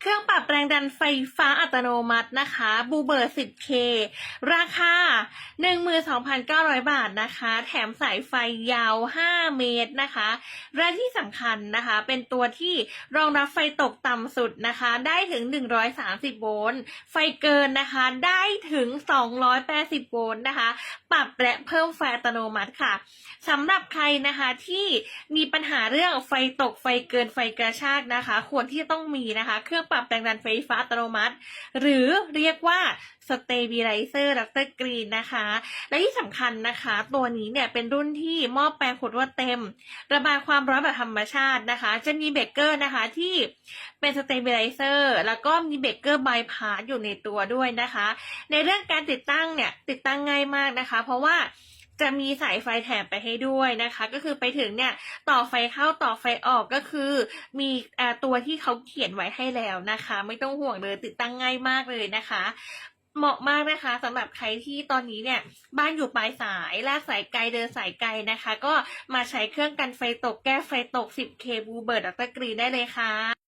เครื่องปรับแรงดันไฟฟ้าอัตโนมัตินะคะบูเบอร์ 10K ราคา 12,900 บาทนะคะ แถมสายไฟยาว 5 เมตรนะคะ และที่สำคัญนะคะ เป็นตัวที่รองรับไฟตกต่ำสุดนะคะ ได้ถึง 130 โวลต์ ไฟเกินนะคะ ได้ถึง 280 โวลต์นะคะ ปรับและเพิ่มไฟอัตโนมัติค่ะสำหรับใครนะคะที่มีปัญหาเรื่องไฟตกไฟเกินไฟกระชากนะคะ ควรที่จะต้องมีนะคะรื่องปรับแรงดันไฟฟ้าอัตโนมัติ หรือเรียกว่า stabilizer ดรกรีนนะคะ และที่สำคัญนะคะ ตัวนี้เนี่ยเป็นรุ่นที่มอบแปลงขวดว่าเต็ม ระบายความร้อนแบบธรรมชาตินะคะ จะมีเบเกอร์นะคะที่เป็น stabilizer แล้วก็มีเบเกอร์บายพาสอยู่ในตัวด้วยนะคะ ในเรื่องการติดตั้งเนี่ยติดตั้งง่ายมากนะคะ เพราะว่า จะมีสายไฟแถมไปให้ด้วยนะคะ ก็คือไปถึงเนี่ยต่อไฟเข้าต่อไฟออกก็คือมีอ่าตัวที่เขาเขียนไว้ให้แล้วนะคะ ไม่ต้องห่วงเลยติดตั้งง่ายมากเลยนะคะเหมาะมากนะคะสำหรับใครที่ตอนนี้เนี่ยบ้านอยู่ปลายสายลากสายไกลเดินสายไกลนะคะ ก็มาใช้เครื่องกันไฟตกแก้ไฟตก 10K บูเบิร์ดดรกรีได้เลยค่ะ